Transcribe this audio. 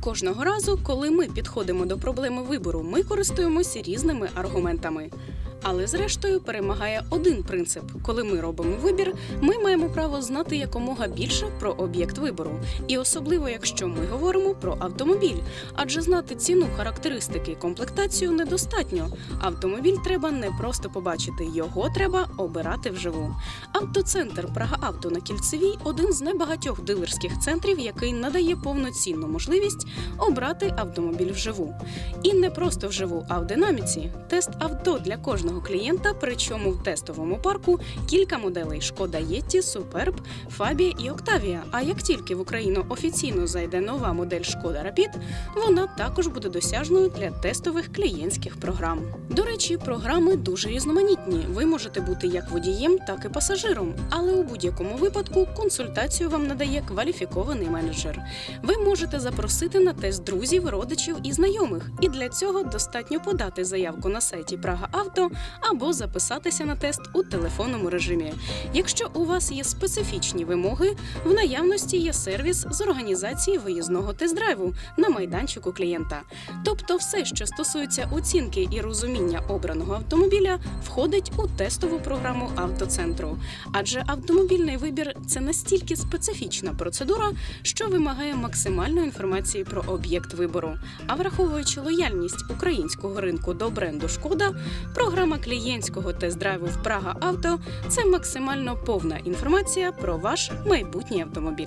Кожного разу, коли ми підходимо до проблеми вибору, ми користуємося різними аргументами. Але зрештою перемагає один принцип: коли ми робимо вибір, ми маємо право знати якомога більше про об'єкт вибору, і особливо якщо ми говоримо про автомобіль. Адже знати ціну, характеристики, комплектацію недостатньо. Автомобіль треба не просто побачити, його треба обирати вживу. Автоцентр Прага Авто на кільцевій один з небагатьох дилерських центрів, який надає повноцінну можливість обрати автомобіль вживу. І не просто вживу, а в динаміці. Тест авто для кожного клієнта, причому в тестовому парку кілька моделей: Шкода Єтті, Суперб, Фабія і Октавія. А як тільки в Україну офіційно зайде нова модель Шкода Рапід, вона також буде досяжною для тестових клієнтських програм. До речі, програми дуже різноманітні. Ви можете бути як водієм, так і пасажиром, але у будь-якому випадку консультацію вам надає кваліфікований менеджер. Ви можете запросити на тест друзів, родичів і знайомих. І для цього достатньо подати заявку на сайті Прага Авто або записатися на тест у телефонному режимі. Якщо у вас є специфічні вимоги, в наявності є сервіс з організації виїзного тест-драйву на майданчику клієнта. Тобто, все, що стосується оцінки і розуміння обраного автомобіля, входить у тестову програму автоцентру. Адже автомобільний вибір це настільки специфічна процедура, що вимагає максимальної інформації про об'єкт вибору. А враховуючи лояльність українського ринку до бренду Шкода, програма клієнтського тест-драйву в Прага Авто це максимально повна інформація про ваш майбутній автомобіль.